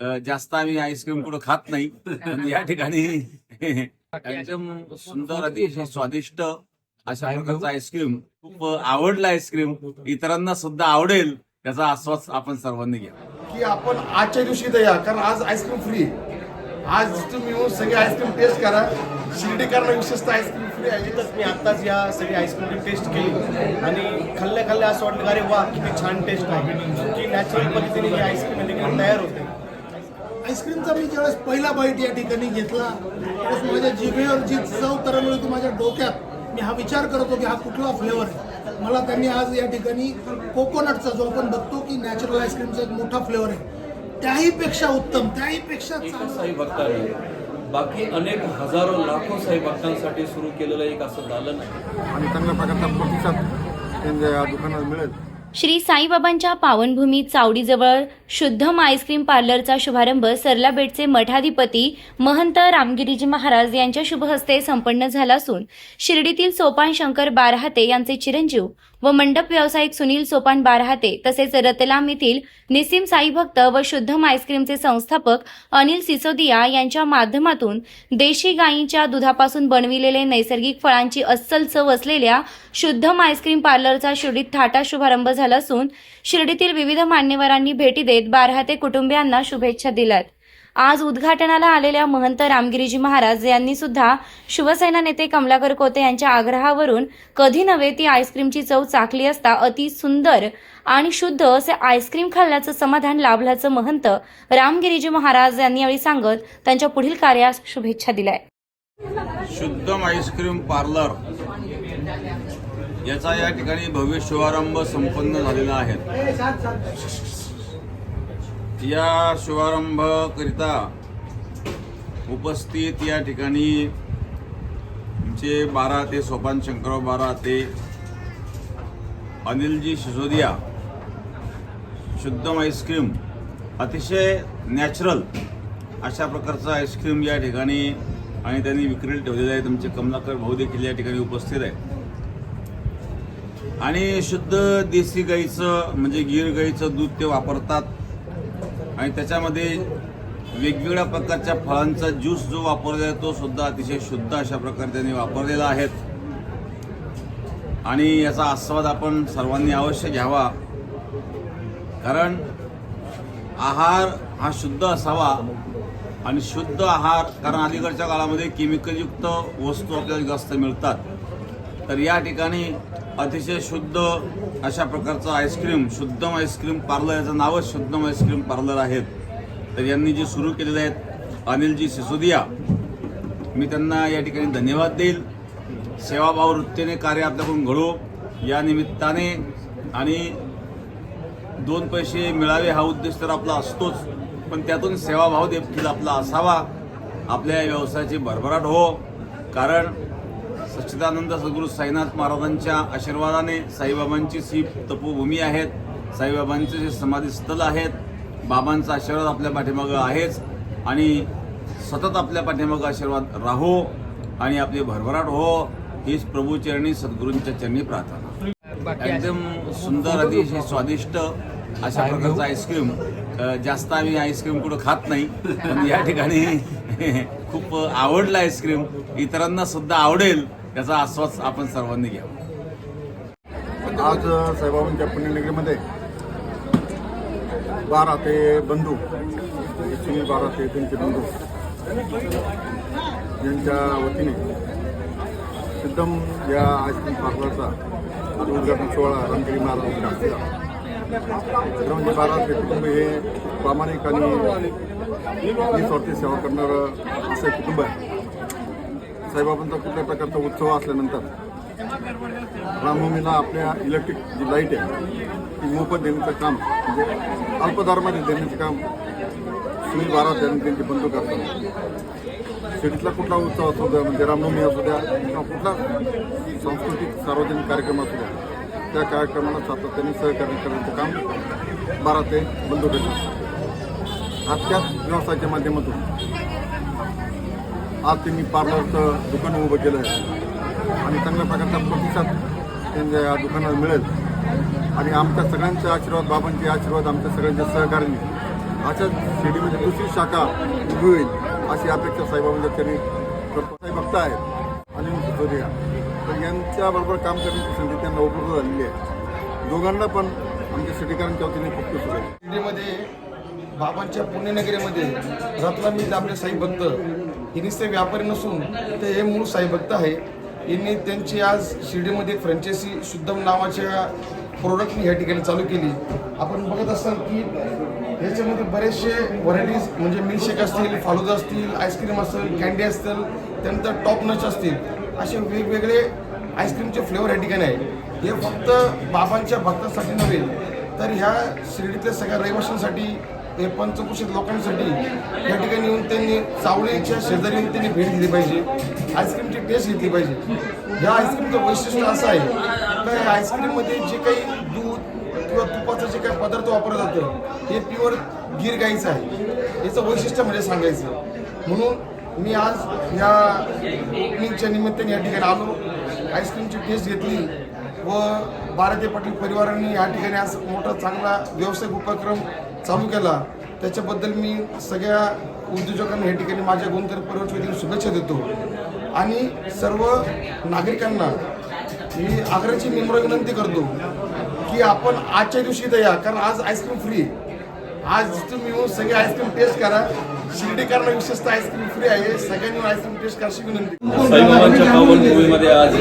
अ, जास्त आम्ही आईस्क्रीम कुठं खात नाही. या ठिकाणी एकदम सुंदर अतिशय स्वादिष्ट अशा प्रकारचं आईस्क्रीम खूप आवडलं आईस्क्रीम इतरांना सुद्धा आवडेल त्याचा आस्वाद आपण सर्वांनी घ्या. की आपण आजच्या दिवशी इथं या कारण आज आईस्क्रीम फ्री आज तुम्ही येऊन सगळे आईस्क्रीम टेस्ट करा. शिर्डीकरांना विशेषतः आईस्क्रीम फ्री आहे. तिथंच मी आत्ताच या सगळी आईस्क्रीम टेस्ट केली. आणि खाल्ल्या खाल्ल्या असं वाटलं अरे वा किती छान टेस्ट आहे. की नॅचरल पद्धतीने ही आईस्क्रीम तयार होते. आईस्क्रीमचा मी ज्यावेळेस पहिला बाईट या ठिकाणी घेतला त्यावेळेस माझ्या जिभेवर जी चव तरंगली होती माझ्या डोक्यात मी हा विचार करत की हा कुठला फ्लेवर आहे. मला त्यांनी आज या ठिकाणी कोकोनटचा जो आपण बघतो की नॅचरल आईस्क्रीमचा एक मोठा फ्लेवर आहे त्याही पेक्षा उत्तम त्याही पेक्षा बाकी अनेक हजारो लाखो साई भक्तांसाठी सुरू केलेलं एक असं दालन आहे. आणि चांगल्या प्रकारचा प्रतिसाद या दुकानात मिळेल. श्री साईबाबांच्या पावनभूमी चावडीजवळ शुद्धम आईस्क्रीम पार्लरचा शुभारंभ सरलाबेटचे मठाधिपती महंत रामगिरीजी महाराज यांच्या शुभहस्ते संपन्न झाला असून शिर्डीतील सोपान शंकर बारहाते यांचे चिरंजीव व मंडप व्यावसायिक सुनील सोपान बारहाते तसेच रतलाम येथील निसीम साई भक्त व शुद्धम आईस्क्रीमचे संस्थापक अनिल सिसोदिया यांच्या माध्यमातून देशी गायींच्या दुधापासून बनविलेले नैसर्गिक फळांची अस्सल चव असलेल्या शुद्धम आईस्क्रीम पार्लरचा शिर्डीत थाटा शुभारंभ झाला असून शिर्डीतील विविध मान्यवरांनी भेटी देत बारहाते कुटुंबियांना शुभेच्छा दिल्यात. आज उद्घाटनाला आलेल्या महंत रामगिरीजी महाराज यांनी सुद्धा शिवसेना नेते कमलाकर कोते यांच्या आग्रहावरून कधी नव्हे ती आईस्क्रीमची चव चाकली असता अति सुंदर आणि शुद्ध असे आईस्क्रीम खाल्ल्याचं समाधान लाभल्याचं महंत रामगिरीजी महाराज यांनी यावेळी सांगत त्यांच्या पुढील कार्यास शुभेच्छा दिल्या. शुद्धम आईस्क्रीम पार्लर याचा या ठिकाणी भव्य शुभारंभ संपन्न झालेला आहे. या शुभारंभ करिता उपस्थित या ठिकाणी आमचे बारा ते सोपान शंकरराव बारा ते अनिलजी सिसोदिया शुद्धम आईस्क्रीम अतिशय नॅचरल अशा प्रकारचं आईस्क्रीम या ठिकाणी आणि त्यांनी विक्रीला ठेवलेलं आहे. तुमचे कमलाकर भाऊ देखील या ठिकाणी उपस्थित आहे. आणि शुद्ध देसी गाईचं म्हणजे गीर गाईचं दूध ते वापरतात. आणि त्याच्यामध्ये वेगवेगळ्या प्रकारच्या फळांचा ज्यूस जो वापरला आहे तो सुद्धा अतिशय शुद्ध अशा प्रकारे त्यांनी वापरलेला आहेत आणि याचा आस्वाद आपण सर्वांनी अवश्य घ्यावा. कारण आहार हा शुद्ध असावा आणि शुद्ध आहार कारण अलीकडच्या काळामध्ये केमिकलयुक्त वस्तू आपल्याला जास्त मिळतात. तर या ठिकाणी अतिशय शुद्ध अशा प्रकारचं आईस्क्रीम शुद्धम आईस्क्रीम पार्लर याचं नावच शुद्धम आईस्क्रीम पार्लर आहेत. तर यांनी जे सुरू केलेले आहेत अनिलजी सिसोदिया मी त्यांना या ठिकाणी धन्यवाद देईल. सेवाभाव वृत्तीने कार्य आपल्याकडून घडू. या निमित्ताने आणि दोन पैसे मिळावे हा उद्देश तर आपला असतोच पण त्यातून सेवाभाव देखील आपला असावा. आपल्या व्यवसायाची भरभराट हो. कारण सच्चिदानंद सद्गुरू साईनाथ महाराजांच्या आशीर्वादाने साईबाबांची सी तपोभूमी आहेत. साईबाबांचे जे समाधीस्थल आहेत बाबांचा आशीर्वाद आपल्या पाठीमागं आहेच. आणि सतत आपल्या पाठीमागं आशीर्वाद राहो आणि आपली भरभराट हो हीच प्रभूचरणी सद्गुरूंच्या चरणी प्रार्थना. एकदम सुंदर अतिशय स्वादिष्ट अशा प्रकारचं आईस्क्रीम. जास्त आम्ही आईस्क्रीम कुठं खात नाही पण या ठिकाणी खूप आवडलं आईस्क्रीम. इतरांना सुद्धा आवडेल. त्याचा आस्वाद आपण सर्वांनी घ्यावा. आज साईबाबांच्या पुण्यनगरीमध्ये बारा ते बंधू सुनील बारा ते त्यांचे बंधू यांच्या वतीने सिद्धम या आईस्क्रीम पार्लरचा आज उद्घाटन सोहळा रामगिरी महाराज म्हणजे बारा ते कुटुंब हे प्रामाणिक आणि निस्वार्थी सेवा करणारं असं कुटुंब आहे. साईबाबांचा कुठल्या प्रकारचा उत्सव असल्यानंतर रामभूमीला आपल्या इलेक्ट्रिक जी लाइट आहे ती मोफत देण्याचं काम म्हणजे अल्पदरामध्ये देण्याचं काम सुनील बारा त्यांनी त्यांची बंधू करतात. सिटीतला कुठला उत्सव असू द्या म्हणजे रामनवमी असू द्या किंवा कुठला सांस्कृतिक सार्वजनिक कार्यक्रम असू द्या त्या कार्यक्रमाला सातत्याने सहकार्य करण्याचं काम बारा ते बंधू करतात. आज त्याच व्यवसायाच्या माध्यमातून आज त्यांनी पार्लरचं दुकान उभं केलं आहे आणि चांगल्या प्रकारचा प्रतिसाद त्यांच्या या दुकानाला मिळेल. आणि आमच्या सगळ्यांचे आशीर्वाद बाबांचे आशीर्वाद आमच्या सगळ्यांच्या सहकार्याने. अशाच शेडीमध्ये दुसरी शाखा उभी होईल अशी अपेक्षा साहेबांच्या त्यांनी साहेब भक्त आहेत आणि सिसोदिया तर यांच्याबरोबर काम करण्याची संधी त्यांना उपलब्ध झालेली आहे. दोघांना पण आमच्या सिटीकरांच्या वतीने खूप खुश आहे शिर्डीमध्ये बाबांच्या पुण्यनगरीमध्ये रत्नामित आपले साई भक्त हे नुसते व्यापारी नसून ते हे मूळ साईभक्त आहे. यांनी त्यांची आज शिर्डीमध्ये फ्रँचायसी शुद्धम नावाच्या प्रोडक्टनी या ठिकाणी चालू केली. आपण बघत असाल की याच्यामध्ये बरेचसे व्हरायटीज म्हणजे मिल्कशेक असतील फालुदा असतील आईस्क्रीम असेल कॅन्डी असतील त्यानंतर टॉप नच असतील. असे वेगवेगळे आईस्क्रीमचे फ्लेवर या ठिकाणी आहे हे फक्त बाबांच्या भक्तांसाठी नव्हे तर ह्या शिर्डीतल्या सगळ्या रहिवाशांसाठी हे पंचकुशीत लोकांसाठी या ठिकाणी येऊन त्यांनी सावळीच्या शेजारी येऊन त्यांनी भेट दिली पाहिजे. आईस्क्रीमची टेस्ट घेतली पाहिजे. ह्या आईस्क्रीमचं वैशिष्ट्य असं आहे तर या आईस्क्रीममध्ये जे काही दूध किंवा तुपाचं जे काही पदार्थ वापरलं जातं हे प्युअर गिर गाईचं आहे. याचं वैशिष्ट्य म्हणजे सांगायचं. म्हणून मी आज या ओपनिंगच्या निमित्ताने या ठिकाणी आलो आईस्क्रीमची टेस्ट घेतली व बाराते पाटील परिवारांनी या ठिकाणी आज मोठा चांगला व्यावसायिक उपक्रम चालू केला. त्याच्याबद्दल मी सगळ्या उद्योजकांना या ठिकाणी माझ्या गुणकर परिवारच्या शुभेच्छा देतो. आणि सर्व नागरिकांना मी आग्रहाची निम्र विनंती करतो की आपण आजच्या दिवशी इथं या कारण आज आईस्क्रीम फ्री आज तुम्ही येऊन सगळे आईस्क्रीम टेस्ट करा. शिर्डीकरांना विशेषतः आईस्क्रीम फ्री आहे. सगळ्यांनी आईस्क्रीम टेस्ट करायची विनंती. साईबाबांच्या पावनभूमीमध्ये आज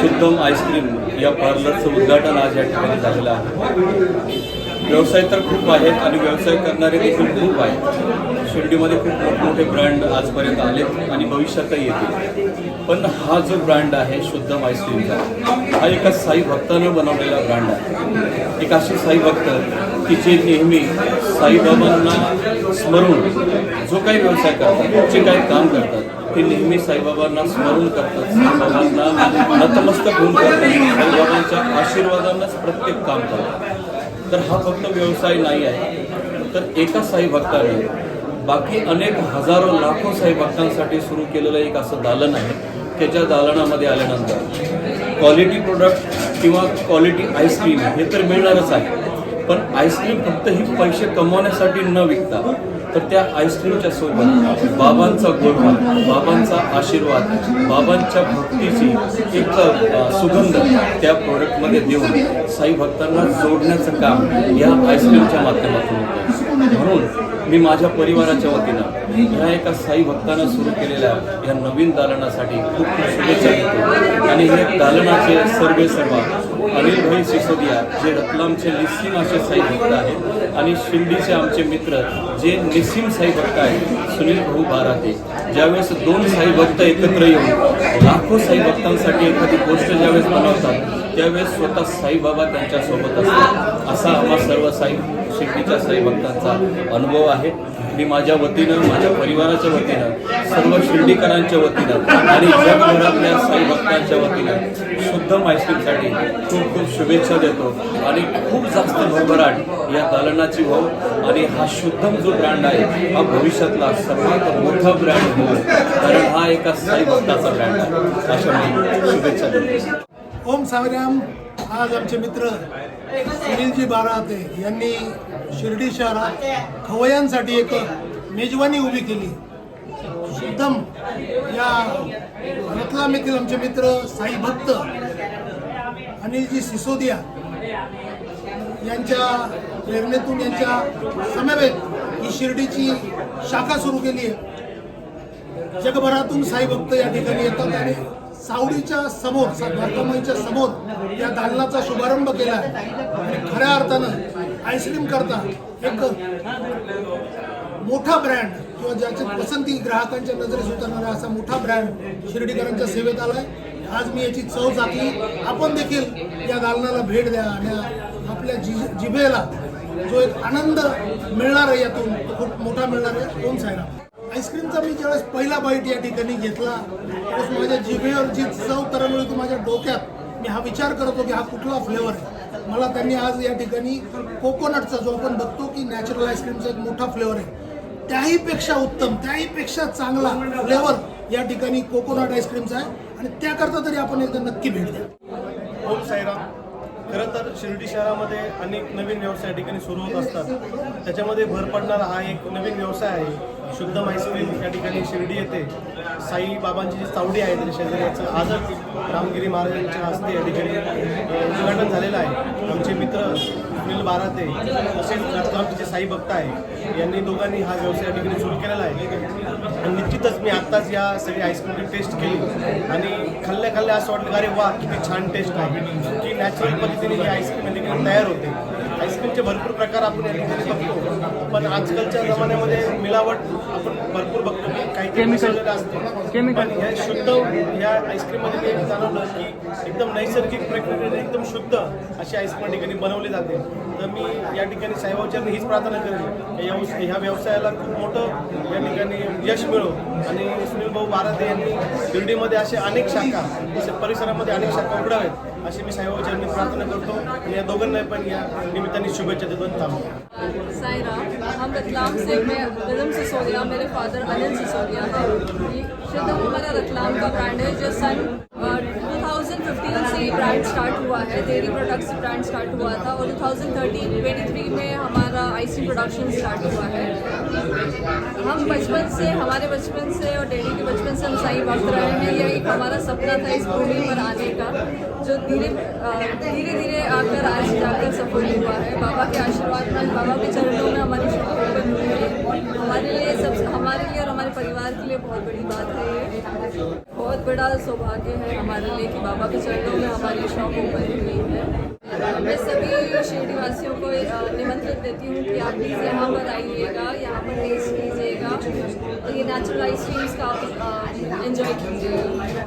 शुद्धम आईस्क्रीम या पार्लरचं उद्घाटन आज या ठिकाणी झालेलं आहे. व्यवसाय तर खूप आहेत आणि व्यवसाय करणारे देखील खूप आहेत. शिर्डीमध्ये खूप मोठमोठे ब्रँड आजपर्यंत आलेत आणि भविष्यातही येतील. पण हा जो ब्रँड आहे शुद्ध आईस्क्रीमचा हा एका साई भक्तानं बनवलेला ब्रँड आहे. एक अशी साई भक्त की जे नेहमी साईबाबांना स्मरून जो काही व्यवसाय करतात जे काही काम करतात ते नेहमी साईबाबांना स्मरण करतात. साईबाबांना नतमस्तक होऊन करतात. साईबाबांच्या आशीर्वादांनाच प्रत्येक काम करतात. तर हा फक्त व्यवसाय नाही आहे. तर एका साई भक्ताने बाकी अनेक हजारो लाखो साई भक्तांसाठी सुरू केलेलं एक असं दालन आहे. त्याच्या दालनामध्ये आल्यानंतर क्वालिटी प्रोडक्ट किंवा क्वालिटी आईस्क्रीम हे तर मिळणारच आहे. पण आईस्क्रीम फक्त ही पैसे कमवण्यासाठी न विकता तर त्या आईस्क्रीमच्या सोबत बाबांचा गोडवा बाबांचा आशीर्वाद बाबांच्या भक्तीची एक सुगंध त्या प्रोडक्टमध्ये देऊन साई भक्तांना जोडण्याचं काम या आईस्क्रीमच्या माध्यमातून होतं. म्हणून मी माझ्या परिवाराच्या वतीनं ह्या एका साई भक्तानं सुरू केलेल्या या नवीन दालनासाठी खूप खूप शुभेच्छा देतो. आणि हे दालनाचे सर्वे सर्वा अनिल भाई सिसोदिया जे रतलामचे निस्सिम असे साई भक्त आहेत आणि शिर्डीचे आमचे मित्र जे निस्सिम साई भक्त आहेत सुनील भाऊ बाराते. ज्यावेळेस दोन साई भक्त एकत्र येऊन लाखो साई भक्तांसाठी एखादी गोष्ट ज्यावेळेस बनवतात त्यावेळेस स्वतः साईबाबा त्यांच्यासोबत असतात. असा आम्हा सर्व साई शिर्डीच्या साई भक्तांचा अनुभव आहे. मी माझ्या वतीनं माझ्या परिवाराच्या वतीनं सर्व शिर्डीकरांच्या वतीनं आणि जगभरातल्या साई भक्तांच्या वतीनं शुद्ध आईस्क्रीमसाठी खूप खूप शुभेच्छा देतो. आणि खूप जास्त भरभराट या दालनाची हो आणि हा शुद्धम जो ब्रँड आहे हा भविष्यातला सर्वात मोठा ब्रँड हो कारण हा एका साई भक्ताचा ब्रँड आहे. अशा मी शुभेच्छा देतो. ओम सावराम. आज आमचे मित्र सुनीलजी बाराते यांनी शिर्डी शहरात खवयांसाठी एक मेजवानी उभी केली. शुद्धम या रतलाम आमचे मित्र साई भक्त अनिलजी सिसोदिया यांच्या प्रेरणेतून यांच्या समवेत ही शिर्डीची शाखा सुरू केली आहे. जगभरातून साई भक्त या ठिकाणी येतात आणि सावडीच्या समोर द्वारकामाईच्या समोर या दालनाचा शुभारंभ केला आहे. आणि खऱ्या अर्थानं आईस्क्रीम करता एक मोठा ब्रँड किंवा ज्याची पसंती ग्राहकांच्या नजरेस उतरणारा असा मोठा ब्रँड शिर्डीकरांच्या सेवेत आलाय आज मी याची चव चाकली आपण देखील या दालनाला भेट द्या आणि आपल्या जि जिभेला जो एक आनंद मिळणार आहे यातून तो खूप मोठा मिळणार आहे. ओम साईराम. आईस्क्रीमचा मी ज्यावेळेस पहिला बाईट या ठिकाणी घेतला त्यावेळेस माझ्या जिभेवर जी चव तरंगली होती माझ्या डोक्यात मी हा विचार करत होतो की हा कुठला फ्लेवर आहे. मला त्यांनी आज या ठिकाणी कोकोनटचा जो आपण बघतो की नॅचरल आईस्क्रीमचा एक मोठा फ्लेवर आहे त्याहीपेक्षा उत्तम त्याहीपेक्षा चांगला फ्लेवर या ठिकाणी कोकोनट आईस्क्रीमचा आहे. आणि त्याकरता तरी आपण एकदा नक्की भेट द्या. ओम साईराम. खरं तर शिर्डी शहरामध्ये अनेक नवीन व्यवसाय या ठिकाणी सुरू होत असतात. त्याच्यामध्ये भर पडणारा हा एक नवीन व्यवसाय आहे. शुद्धम आईस्क्रीम या ठिकाणी शिर्डी येते. साई बाबांची जी चावडी आहे त्याच्या शेजाऱ्याचं आजच रामगिरी महाराजांच्या हस्ते या ठिकाणी उद्घाटन झालेलं आहे. आमचे मित्र सुनील बाराते तसेच साई भक्त आहे. यांनी दोघांनी हा व्यवसाय या ठिकाणी सुरू केलेला आहे. आणि निश्चितच मी आत्ताच या सगळी आईस्क्रीमची टेस्ट केली. आणि खाल्ल्या खाल्ल्या असं वाटलं अरे वा किती छान टेस्ट आहे. की नॅचरल पद्धतीने ही आईस्क्रीम या ठिकाणी तयार होते. आईस्क्रीमचे भरपूर प्रकार आपण या ठिकाणी बघतो. पण आजकालच्या जमान्यामध्ये मिलावट आपण भरपूर बघतो की काही केमिकल असते. पण ह्या शुद्ध ह्या आईस्क्रीममध्ये मी जाणवलं की एकदम नैसर्गिक प्रक्रियेने एकदम शुद्ध अशी आईस्क्रीम या ठिकाणी बनवली जाते. तर मी या ठिकाणी साईबाबांच्यानी हीच प्रार्थना करेन या ह्या व्यवसायाला खूप मोठं या ठिकाणी यश मिळो. आणि सुनील भाऊ बाराते यांनी शिर्डीमध्ये असे अनेक शाखा परिसरामध्ये अनेक शाखा उघडाव्यात अशी मी साईबाबांच्यानी प्रार्थना करतो. आणि या दोघांना पण या निमित्ताने शुभेच्छा देतो थांबतो हम रतलाम से मैं सिसोदिया मेरे फादर अनिल सिसोदिया है ये शुद्ध रतलाम का ब्रांड है जो सन ब्रांड स्टार्ट हुआ है डेयरी प्रोडक्ट्स ब्रांड स्टार्ट हुआ था और two thousand thirteen twenty three में हमारा आइसक्रीम प्रोडक्शन स्टार्ट हुआ है। हम बचपन से, हमारे बचपन से और डैडी के बचपन से हम साई भक्त रहे हैं। यह एक हमारा सपना था इस भूमि पर आने का, जो धीरे धीरे धीरे आकर आज जाकर सफल हुआ है। बाबा के आशीर्वाद में बाबा के चरणों में हमारी शॉप ओपन हुई है हमारे लिए सब हमारे लिए और हमारे परिवार के लिए बहुत बड़ी बात है ये बहुत बड़ा सौभाग्य है हमारे लिए कि बाबा के चरणों में हमारी शॉप ओपन हुई है। मैं सभी शिरडी वासियों को निमंत्रण देती हूँ कि आप प्लीज़ यहाँ पर आइएगा, यहाँ पर टेस्ट कीजिएगा। तो ये नेचुरल आइसक्रीम्स का आप इन्जॉय कीजिएगा।